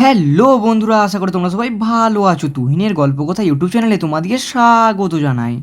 Hello বন্ধুরা, আশা করি তোমরা সবাই ভালো আছো। তুহিনের গল্প কথা ইউটিউব চ্যানেলে তোমাদেরকে স্বাগত জানাই।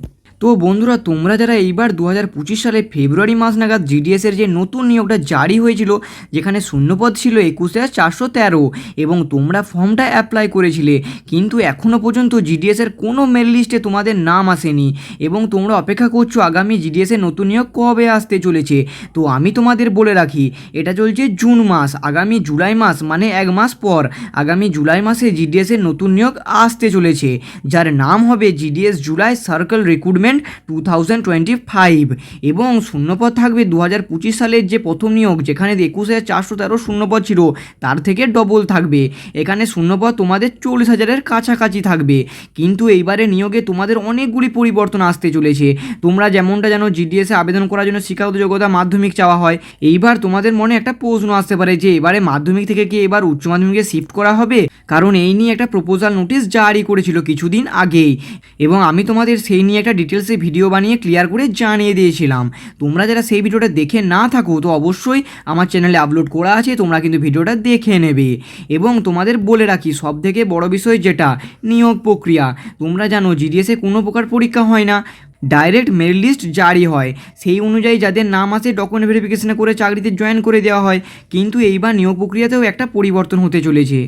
তো বন্ধুরা, তোমরা যারা এইবার দু হাজার পঁচিশ সালে ফেব্রুয়ারি মাস নাগাদ জিডিএসের যে নতুন নিয়োগটা জারি হয়েছিল, যেখানে শূন্যপদ ছিল একুশ হাজার চারশো তেরো এবং তোমরা ফর্মটা অ্যাপ্লাই করেছিলে, কিন্তু এখনও পর্যন্ত জিডিএসের কোনো মেল লিস্টে তোমাদের নাম আসেনি এবং তোমরা অপেক্ষা করছ আগামী জিডিএসের নতুন নিয়োগ কবে আসতে চলেছে। তো আমি তোমাদের বলে রাখি, এটা চলছে জুন মাস, আগামী জুলাই মাস মানে এক মাস পর আগামী জুলাই মাসে জিডিএসের নতুন নিয়োগ আসতে চলেছে, যার নাম হবে GDS July circle recruitment two thousand twenty five এবং শূন্যপদ থাকবে দু হাজার পঁচিশ সালের যে প্রথম নিয়োগ, যেখানে একুশ হাজার চারশো তেরো শূন্যপদ ছিল, তার থেকে ডবল থাকবে। এখানে শূন্যপদ তোমাদের চল্লিশ হাজারের কাছাকাছি থাকবে। কিন্তু এইবারে নিয়োগে তোমাদের অনেকগুলি পরিবর্তন আসতে চলেছে। তোমরা যেমনটা জানো জিডিএসে আবেদন করার জন্য শিক্ষাগত যোগ্যতা মাধ্যমিক চাওয়া হয়। এইবার তোমাদের মনে একটা প্রশ্ন আসতে পারে যে, এবারে মাধ্যমিক থেকে কি এবার উচ্চ মাধ্যমিকে শিফট করা হবে? কারণ এই নিয়ে একটা প্রপোজাল নোটিশ জারি করেছিল কিছুদিন আগেই। এবং আমি তোমাদের সেই নিয়ে একটা ডিটেলসে ভিডিও বানিয়ে ক্লিয়ার করে জানিয়ে দিয়েছিলাম। তোমরা যারা সেই ভিডিওটা দেখে না থাকো, তো অবশ্যই আমার চ্যানেলে আপলোড করা আছে, তোমরা কিন্তু ভিডিওটা দেখে নেবে। এবং তোমাদের বলে রাখি সব থেকে বড় বিষয় যেটা, নিয়োগ প্রক্রিয়া। তোমরা জানো জিডিএসে কোনো প্রকার পরীক্ষা হয় না। ডাইরেক্ট মেরিট লিস্ট জারি হয়। সেই অনুযায়ী যাদের নাম আসে ডকুমেন্ট ভেরিফিকেশন করে চাকরিতে জয়েন করে দেওয়া হয়। কিন্তু এইবার নিয়োগ প্রক্রিয়াতেও একটা পরিবর্তন হতে চলেছে।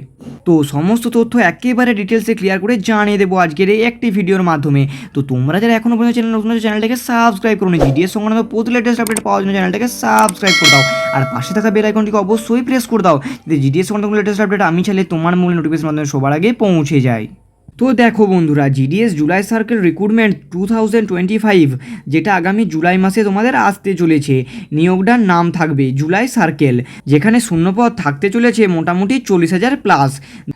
তো সমস্ত তথ্য একেবারে ডিটেলসে ক্লিয়ার করে জানিয়ে দেবো আজকের এই একটি ভিডিওর মাধ্যমে। তো তোমরা যারা এখনও পর্যন্ত চ্যানেল নতুন চ্যানেলটাকে সাবস্ক্রাইব করুন জিডিএস সংক্রান্ত প্রতি লেটেস্ট আপডেট পাওয়ার জন্য চ্যানেলটাকে সাবস্ক্রাইব করে দাও। আর পাশে থাকা বেল আইকনটিকে অবশ্যই প্রেস করে দাও। যাতে জিডিএস সংক্রান্ত লেটেস্ট আপডেট আমি চাইলে তোমার মূল নোটিফিকেশন মাধ্যমে সবার আগে পৌঁছে যায়। তো দেখো বন্ধুরা GDS July circle recruitment two thousand twenty five যেটা আগামী জুলাই মাসে তোমাদের আসতে চলেছে। নিয়োগটার নাম থাকবে জুলাই সার্কেল যেখানে শূন্যপদ থাকতে চলেছে মোটামুটি চল্লিশ হাজার প্লাস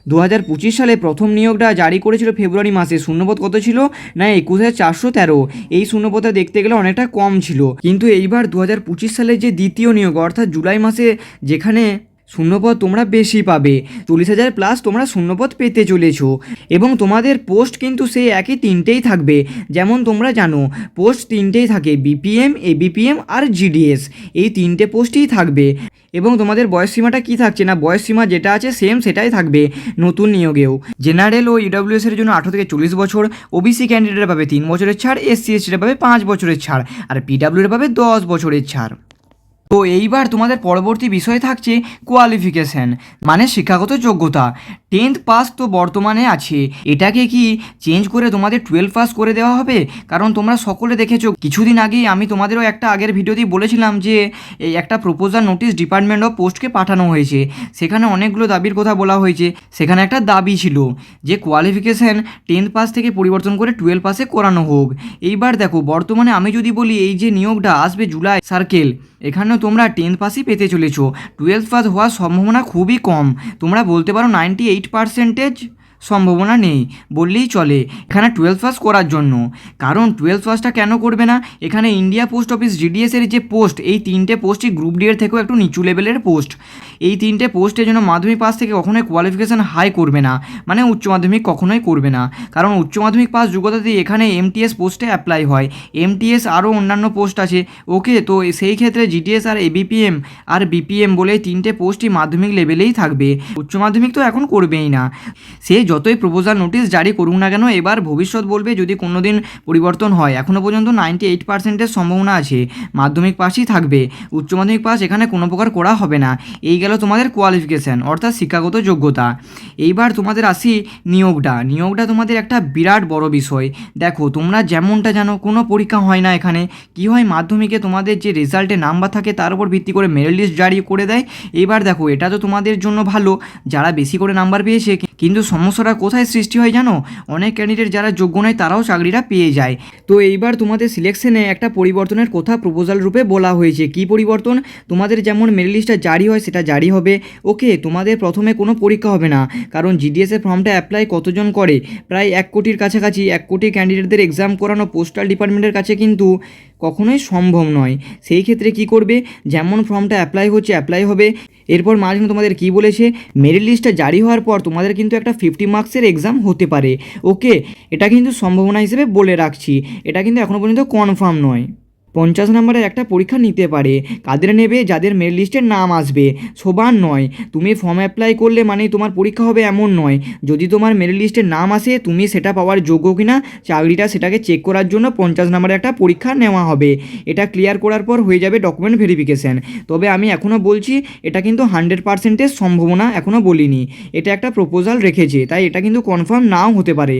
দু হাজার পঁচিশ সালে প্রথম নিয়োগটা জারি করেছিল ফেব্রুয়ারি মাসে, শূন্যপদ কত ছিল? না, একুশ হাজার চারশো তেরো। এই শূন্যপদে দেখতে গেলে অনেকটা কম ছিল। কিন্তু এইবার দু হাজার পঁচিশ সালে যে দ্বিতীয় নিয়োগ, অর্থাৎ জুলাই মাসে যেখানে শূন্যপদ তোমরা বেশি পাবে। চল্লিশ হাজার প্লাস তোমরা শূন্যপদ পেতে চলেছো। এবং তোমাদের পোস্ট কিন্তু সেই একই তিনটেই থাকবে। যেমন তোমরা জানো পোস্ট তিনটেই থাকে বিপিএম এবিপিএম আর জিডিএস এই তিনটে পোস্টই থাকবে। এবং তোমাদের বয়স সীমাটা কী থাকছে না, বয়স সীমা যেটা আছে সেম সেটাই থাকবে নতুন নিয়োগেও। জেনারেল ও ইডব্লিউএস এর জন্য আঠেরো থেকে চল্লিশ বছর ওবিসি ক্যান্ডিডেট পাবে তিন বছরের ছাড় এসসি এসটিরা পাবে পাঁচ বছরের ছাড়, আর পিডাব্লিউর পাবে দশ বছরের ছাড়। তো এইবার তোমাদের পরবর্তী বিষয় থাকছে কোয়ালিফিকেশন মানে শিক্ষাগত যোগ্যতা। টেন্থ পাস তো বর্তমানে আছে। এটাকে কি চেঞ্জ করে তোমাদের টুয়েলভ পাস করে দেওয়া হবে? কারণ তোমরা সকলে দেখেছ, কিছুদিন আগেই আমি তোমাদেরও একটা আগের ভিডিওতেই বলেছিলাম যে একটা প্রপোজাল নোটিশ ডিপার্টমেন্ট অফ পোস্টকে পাঠানো হয়েছে। সেখানে অনেকগুলো দাবির কথা বলা হয়েছে। সেখানে একটা দাবি ছিল যে কোয়ালিফিকেশন টেন্থ পাস থেকে পরিবর্তন করে টুয়েলভ পাসে করানো হোক। এইবার দেখো, বর্তমানে আমি যদি বলি, এই যে নিয়োগটা আসবে জুলাই সার্কেল এখানেও তোমরা টেন্থ পাসই পেতে চলেছো। টুয়েলভ পাস হওয়ার সম্ভাবনা খুবই কম। তোমরা বলতে পারো নাইনটি এইট পার্সেন্টেজ সম্ভাবনা নেই, বললেই চলে। এখানে টুয়েলভ পাস করার জন্য। কারণ টুয়েলভ পাসটা কেন করবে না? এখানে ইন্ডিয়া পোস্ট অফিস জিডিএসের যে পোস্ট এই তিনটে পোস্টই গ্রুপ ডি এর থেকেও একটু নিচু লেভেলের পোস্ট এই তিনটে পোস্টের জন্য মাধ্যমিক পাস থেকে কখনোই কোয়ালিফিকেশান হাই করবে না। মানে উচ্চ মাধ্যমিক কখনোই করবে না। কারণ উচ্চ মাধ্যমিক পাস যোগ্যতাতে এখানে এমটিএস পোস্টে অ্যাপ্লাই হয়। এমটিএস আরও অন্যান্য পোস্ট আছে। ওকে, তো সেই ক্ষেত্রে জিটিএস আর এবিপিএম আর বিপিএম বলে তিনটে পোস্টই মাধ্যমিক লেভেলেই থাকবে। উচ্চ মাধ্যমিক তো এখন করবেই না। সে যতই প্রপোজাল নোটিশ জারি করুক না কেন, এবার ভবিষ্যৎ বলবে যদি কোনো দিন পরিবর্তন হয়। এখনও পর্যন্ত নাইনটি এইট পার্সেন্টের সম্ভাবনা আছে। মাধ্যমিক পাসই থাকবে। উচ্চ মাধ্যমিক পাস এখানে কোনো প্রকার করা হবে না। এই গেল তোমাদের কোয়ালিফিকেশান অর্থাৎ শিক্ষাগত যোগ্যতা। এইবার তোমাদের আসি নিয়োগটা। নিয়োগটা তোমাদের একটা বিরাট বড় বিষয়। দেখো, তোমরা যেমনটা জানো, কোনো পরীক্ষা হয় না এখানে। কি হয়, মাধ্যমিকে তোমাদের যে রেজাল্টে নাম্বার থাকে, তার উপর ভিত্তি করে মেরিট লিস্ট জারি করে দেয়। এইবার দেখো, এটা তো তোমাদের জন্য ভালো। যারা বেশি করে নাম্বার পেয়েছে, কিন্তু সমস্যাটা কোথায় সৃষ্টি হয় জানো? অনেক ক্যান্ডিডেট যারা যোগ্য নয়, তারাও চাকরিটা পেয়ে যায়। তো এইবার তোমাদের সিলেকশনে একটা পরিবর্তনের কথা প্রপোজাল রূপে বলা হয়েছে। কি পরিবর্তন? তোমাদের যেমন মেরিট লিস্টটা জারি হয়, সেটা জারি হবে। ওকে, তোমাদের প্রথমে কোনো পরীক্ষা হবে না। কারণ জিডিএসের ফর্মটা অ্যাপ্লাই কতজন করে? প্রায় এক কোটির কাছাকাছি। এক কোটি ক্যান্ডিডেটদের এক্সাম করানো পোস্টাল ডিপার্টমেন্টের কাছে কিন্তু কখনোই সম্ভব নয়। সেই ক্ষেত্রে কি করবে? যেমন ফর্মটা অ্যাপ্লাই হচ্ছে অ্যাপ্লাই হবে। এরপর মাঝখানে তোমাদের কি বলেছে? মেরিট লিস্টটা জারি হওয়ার পর তোমাদের কিন্তু একটা ফিফটি মার্কসের এক্সাম হতে পারে। ওকে, এটা কিন্তু সম্ভাবনা হিসেবে বলে রাখছি। এটা কিন্তু এখনও পর্যন্ত কনফার্ম নয়। পঞ্চাশ নম্বরের একটা পরীক্ষা নিতে পারে। কাদের নেবে? যাদের মেরিট লিস্টের নাম আসবে। সবার নয়। তুমি ফর্ম অ্যাপ্লাই করলে মানে তোমার পরীক্ষা হবে এমন নয়। যদি তোমার মেরিট লিস্টের নাম আসে, তুমি সেটা পাওয়ার যোগ্য কিনা, চাকরিটা সেটাকে চেক করার জন্য পঞ্চাশ নম্বরের একটা পরীক্ষা নেওয়া হবে। এটা ক্লিয়ার করার পর হয়ে যাবে ডকুমেন্ট ভেরিফিকেশান তবে আমি এখনও বলছি, এটা কিন্তু হান্ড্রেড পার্সেন্টের সম্ভাবনা এখনও বলিনি। এটা একটা প্রপোজাল রেখেছে, তাই এটা কিন্তু কনফার্ম নাও হতে পারে।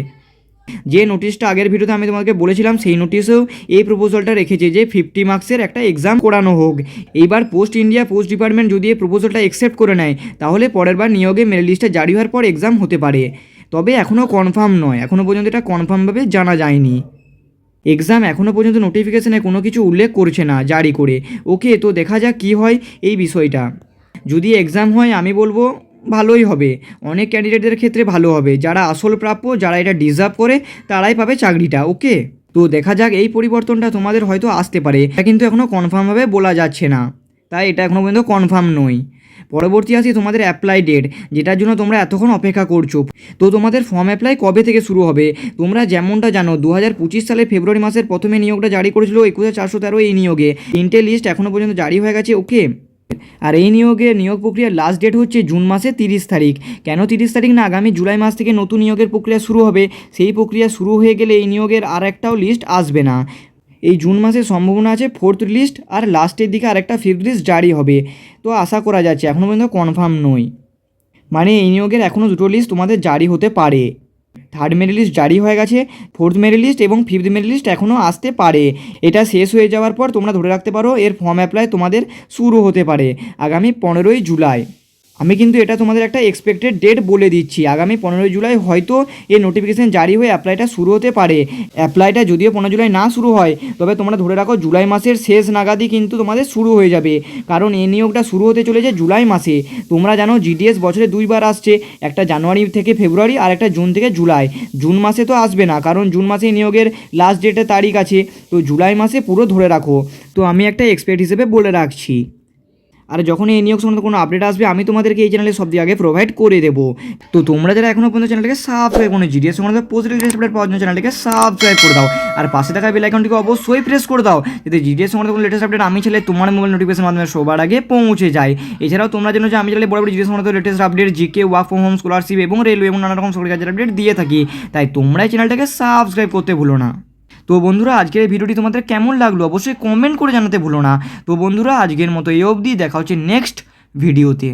যে নোটিশটা আগের ভিডিওতে আমি তোমাকে বলেছিলাম, সেই নোটিশেও এই প্রপোজালটা রেখেছে যে ফিফটি মার্কসের একটা এক্সাম করানো হোক। এইবার পোস্ট ইন্ডিয়া পোস্ট ডিপার্টমেন্ট যদি এই প্রপোজালটা অ্যাকসেপ্ট করে নেয়, তাহলে পরের বার নিয়োগে মেরিট লিস্টে জারি হওয়ার পর এক্সাম হতে পারে। তবে এখনও কনফার্ম নয় এখনও পর্যন্ত এটা কনফার্মভাবে জানা যায়নি। এক্সাম এখনও পর্যন্ত নোটিফিকেশনে কোনো কিছু উল্লেখ করছে না, জারি করে। ওকে, তো দেখা যাক কী হয় এই বিষয়টা। যদি এক্সাম হয়, আমি বলব ভালোই হবে। অনেক ক্যান্ডিডেটদের ক্ষেত্রে ভালো হবে। যারা আসল প্রাপ্য, যারা এটা ডিজার্ভ করে, তারাই পাবে চাকরিটা ওকে তো দেখা যাক এই পরিবর্তনটা তোমাদের হয়তো আসতে পারে। এটা কিন্তু এখনও কনফার্মভাবে বলা যাচ্ছে না। তাই এটা এখনও পর্যন্ত কনফার্ম নয়। পরবর্তী আসি তোমাদের অ্যাপ্লাই ডেট যেটার জন্য তোমরা এতক্ষণ অপেক্ষা করছ। তো তোমাদের ফর্ম অ্যাপ্লাই কবে থেকে শুরু হবে? তোমরা যেমনটা জানো দু হাজার পঁচিশ সালে ফেব্রুয়ারি মাসের প্রথমে নিয়োগটা জারি করেছিল একুশে চারশো তেরো এই নিয়োগে। তিনটে লিস্ট এখনও পর্যন্ত জারি হয়ে গেছে ওকে আর এই নিয়োগে নিয়োগ প্রক্রিয়ার লাস্ট ডেট হচ্ছে জুন মাসে তিরিশ তারিখ। কেন তিরিশ তারিখ না? আগামী জুলাই মাস থেকে নতুন নিয়োগের প্রক্রিয়া শুরু হবে। সেই প্রক্রিয়া শুরু হয়ে গেলে এই নিয়োগের আর একটাও লিস্ট আসবে না। এই জুন মাসে সম্ভাবনা আছে ফোর্থ লিস্ট আর লাস্টের দিকে আরেকটা ফিফথ লিস্ট জারি হবে। তো আশা করা যাচ্ছে এখনও পর্যন্ত কনফার্ম নই। মানে এই নিয়োগের এখনও দুটো লিস্ট তোমাদের জারি হতে পারে। থার্ড মেরিট লিস্ট জারি হয়ে গেছে ফোর্থ মেরিট লিস্ট এবং ফিফথ মেরিট লিস্ট এখনও আসতে পারে। এটা শেষ হয়ে যাওয়ার পর তোমরা ধরে রাখতে পারো, এর ফর্ম অ্যাপ্লাই তোমাদের শুরু হতে পারে আগামী পনেরোই জুলাই। আমি কিন্তু এটা তোমাদের একটা এক্সপেক্টেড ডেট বলে দিচ্ছি। আগামী পনেরোই জুলাই হয়তো এই নোটিফিকেশান জারি হয়ে অ্যাপ্লাইটা শুরু হতে পারে। অ্যাপ্লাইটা যদিও পনেরো জুলাই না শুরু হয়, তবে তোমরা ধরে রাখো জুলাই মাসের শেষ নাগাদই কিন্তু তোমাদের শুরু হয়ে যাবে। কারণ এই নিয়োগটা শুরু হতে চলেছে জুলাই মাসে। তোমরা জানো জিডিএস বছরে দুইবার আসছে, একটা জানুয়ারি থেকে ফেব্রুয়ারি আর একটা জুন থেকে জুলাই। জুন মাসে তো আসবে না, কারণ জুন মাসে নিয়োগের লাস্ট ডেটের তারিখ আছে। তো জুলাই মাসে পুরো ধরে রাখো। তো আমি একটা এক্সপেক্ট হিসেবে বলে রাখছি। আর যখন এই নিয়োগ সংক্রান্ত কোনো আপডেট আসবে, আমি তোমাদেরকে এই চ্যানেলে সব আগে প্রোভাইড করে দেবো। তো তোমরা যারা এখনও পর্যন্ত চ্যানেলটাকে সাবস্ক্রাইব কোনো জিডিএস সংক্রান্ত পোস্ট লেটেস্ট আপডেট পাওয়ার জন্য চ্যানেলটাকে সাবস্ক্রাইব করে দাও। আর পাশে থাকা বেল আইকনটিকে অবশ্যই প্রেস করে দাও, যাতে জিডিএস সংক্রান্ত কোনো লেটেস্ট আপডেট আমি চাইলে তোমার মোবাইল নোটিফিকেশন মাধ্যমে সবার আগে পৌঁছে যায় এছাড়াও তোমরা জানো যে আমি চাইলে বড় বড় জিডিএস সংক্রান্ত latest update GK work from home scholarship এবং রেলওয়ে এবং নানা রকম সরকারি কাজের আপডেট দিয়ে থাকি। তাই তোমরা এই চ্যানেলটাকে সাবস্ক্রাইব করতে ভুলো না। তো বন্ধুরা, আজকের এই ভিডিওটি তোমাদের কেমন লাগল অবশ্যই কমেন্ট করে জানাতে ভুলো না। তো বন্ধুরা, আজকের মতো এই অবধি, দেখা হচ্ছে নেক্সট ভিডিওতে।